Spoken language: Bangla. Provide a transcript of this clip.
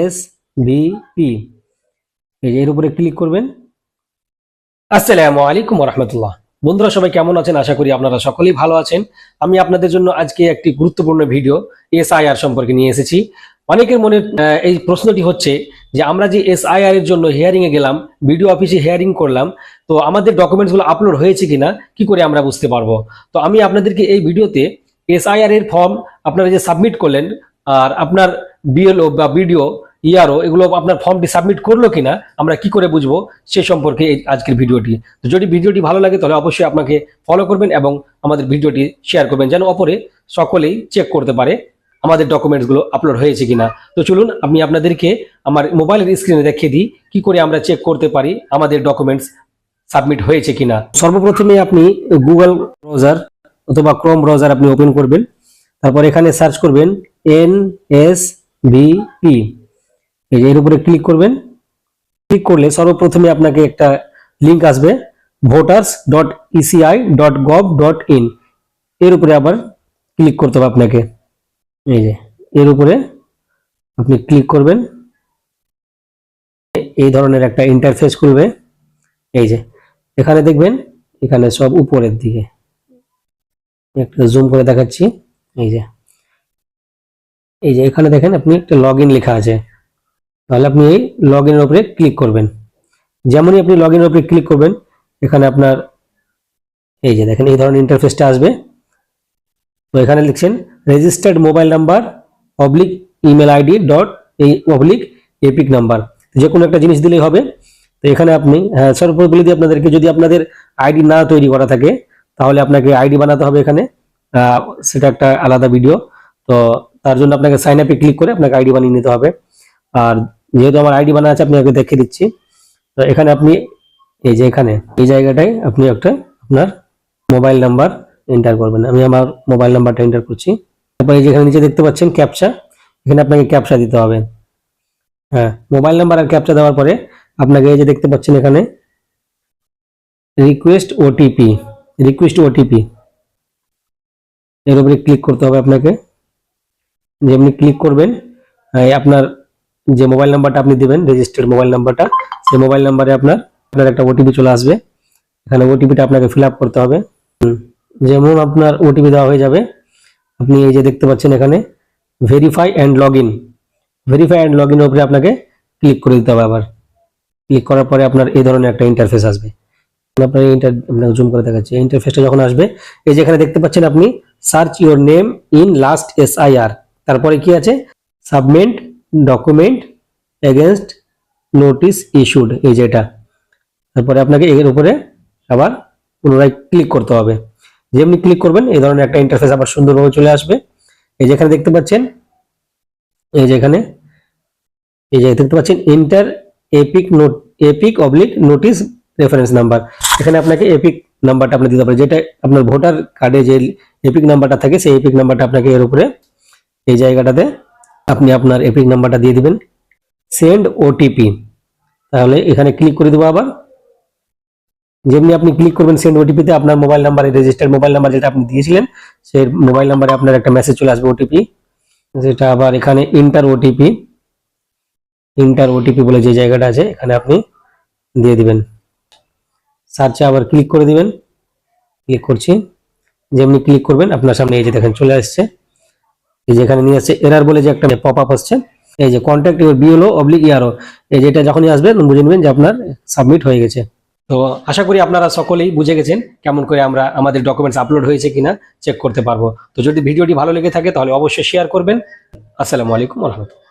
এস বি পি এই যে এর উপরে ক্লিক করবেন। আসসালামু আলাইকুম রহমতুল্লাহ বন্ধুরা, সবাই কেমন আছেন? আশা করি আপনারা সকলেই ভালো আছেন। আমি আপনাদের জন্য আজকে একটি গুরুত্বপূর্ণ ভিডিও এসআইআর সম্পর্কে নিয়ে এসেছি। অনেকের মনে এই প্রশ্নটি হচ্ছে যে, আমরা যে এসআইআর এর জন্য হিয়ারিং এ গেলাম ভিডিও অফিসে হিয়ারিং করলাম, তো আমাদের ডকুমেন্টসগুলো আপলোড হয়েছে কিনা, কি করে আমরা বুঝতে পারব? তো আমি আপনাদেরকে এই ভিডিওতে এসআইআর এর ফর্ম আপনারা যে সাবমিট করলেন, আর আপনার বিএলও বা বিডিও ইয়ারও এগুলো আপনার ফর্মটি সাবমিট করল কিনা, আমরা কি করে বুঝব সে সম্পর্কে এই আজকের ভিডিওটি। তো যদি ভিডিওটি ভালো লাগে, তাহলে অবশ্যই আপনাকে ফলো করবেন এবং আমাদের ভিডিওটি শেয়ার করবেন, যেন অপরে সকলেই চেক করতে পারে আমাদের ডকুমেন্টসগুলো আপলোড হয়েছে কিনা। তো চলুন, আমি আপনাদেরকে আমার মোবাইলের স্ক্রিনে দেখিয়ে দিই, কি করে আমরা চেক করতে পারি আমাদের ডকুমেন্টস সাবমিট হয়েছে কিনা। সর্বপ্রথমে আপনি গুগল ব্রাউজার অথবা ক্রোম ব্রাউজার আপনি ওপেন করবেন, তারপর এখানে সার্চ করবেন এন এস ভি পি এই যে এর উপরে ক্লিক করবেন। ক্লিক করলে সর্বপ্রথমে আপনাকে একটা লিংক আসবে voters dot ECI dot gov dot in এর উপরে আবার ক্লিক করতে হবে আপনাকে। এই যে, এর উপরে আপনি ক্লিক করবেন। এই ধরনের একটা ইন্টারফেস খুলবে। এই যে, এখানে দেখবেন, এখানে সব উপরের দিকে। একটা জুম করে দেখাচ্ছি। এই যে এই যে এখানে দেখেন আপনি একটা লগ লেখা আছে। তাহলে আপনি এই লগ ইনের উপরে ক্লিক করবেন। যেমনই আপনি লগ ইনের উপরে ক্লিক করবেন, এখানে আপনার এই যে দেখেন, এই ধরনের ইন্টারফেসটা আসবে। তো এখানে লিখছেন registered mobile number oblique email ID dot এই অবলিক এপিক নাম্বার যে কোনো একটা জিনিস দিলেই হবে। তো এখানে আপনি হ্যাঁ সর্বোপরি বলে দিই আপনাদেরকে যদি আপনাদের আইডি না তৈরি করা থাকে, তাহলে আপনাকে আইডি বানাতে হবে এখানে। সেটা একটা আলাদা ভিডিও তো তার জন্য আপনাকে সাইন আপে ক্লিক করে আপনাকে আইডি বানিয়ে নিতে হবে। আর যেহেতু আমার আইডি বানা আছে আপনি আগে দেখিয়ে দিচ্ছি। তো এখানে আপনি, এই যে এখানে, এই জায়গাটায় আপনি একটা আপনার মোবাইল নাম্বার এন্টার করবেন। আমি আমার মোবাইল নাম্বারটা এন্টার করছি। তারপর যেখানে নিচে দেখতে পাচ্ছেন ক্যাপচা এখানে আপনাকে ক্যাপচা দিতে হবে। হ্যাঁ মোবাইল নাম্বার আর ক্যাপচা দেওয়ার পরে আপনাকে এই যে দেখতে পাচ্ছেন এখানে রিকোয়েস্ট ওটিপি রিকোয়েস্ট ওটিপি এর উপরে ক্লিক করতে হবে আপনাকে। যেমনি ক্লিক করবেন আপনার যে মোবাইল নাম্বারটা আপনি দিবেন রেজিস্টার্ড মোবাইল নাম্বারটা সেই মোবাইল নাম্বারে আপনার আপনার একটা ওটিপি চলে আসবে। এখানে ওটিপিটা আপনাকে ফিল করতে হবে। যেমন আপনার ওটিপি দেওয়া হয়ে যাবে, আপনি এই যে দেখতে পাচ্ছেন এখানে verify and log in verify and log in উপরে আপনাকে ক্লিক করে দিতে হবে আবার। ক্লিক করার পরে আপনার এই ধরনের একটা ইন্টারফেস আসবে। আপনার ইন্টার আপনাকে জুম করে দেখাচ্ছি। ইন্টারফেসটা যখন আসবে, এই যেখানে দেখতে পাচ্ছেন আপনি search your name in last S I R তারপরে কি আছে? Submit document against notice issued, এই যেটা তারপরে আপনাকে এর উপরে আবার পুনরায় ক্লিক করতে হবে। যেমনি ক্লিক করবেন, এই ধরনের একটা ইন্টারফেস আবার সুন্দরভাবে চলে আসবে। এই যেখানে দেখতে পাচ্ছেন, এই যেখানে এই যে দেখতে পাচ্ছেন enter EPIC note EPIC oblique notice reference number এখানে আপনাকে এপিক নাম্বারটা আপনি দিতে পারেন যেটা আপনার ভোটার কার্ডে যে এপিক নাম্বারটা থাকে, সেই এপিক নাম্বারটা আপনাকে এর উপরে এই জায়গাটাতে আপনি আপনার এপিক নাম্বারটা দিয়ে দিবেন। সেন্ড ওটিপি তাহলে এখানে ক্লিক করে দেবো আবার। যেমনি আপনি ক্লিক করবেন সেন্ড ওটিপিতে আপনার মোবাইল নাম্বারে রেজিস্টার্ড মোবাইল নাম্বার যেটা আপনি দিয়েছিলেন, সেই মোবাইল নাম্বারে আপনার একটা মেসেজ চলে আসবে ওটিপি যেটা আবার এখানে ইন্টার ওটিপি ইন্টার ওটিপি বলে যে জায়গাটা আছে, এখানে আপনি দিয়ে দিবেন। সার্চে আবার ক্লিক করে দিবেন। ক্লিক করছি। যেমনি ক্লিক করবেন, আপনার সামনে এই যে দেখেন চলে আসছে। এই যে এখানে নিয়ে আসছে এরার বলে যে একটা পপ আপ আসছে, এই যে কন্ট্যাক্ট ইউর বিএলও অবলিক ইয়ারও এই যেটা যখনই আসবে, বুঝে নেবেন যে আপনার সাবমিট হয়ে গেছে। তো আশা করি আপনারা সকলেই বুঝে গেছেন কেমন করে আমরা আমাদের ডকুমেন্টস আপলোড হয়েছে কিনা চেক করতে পারব। তো যদি ভিডিওটি ভালো লেগে থাকে, তাহলে অবশ্যই শেয়ার করবেন। আসসালামু আলাইকুম রহমতুল্লাহ।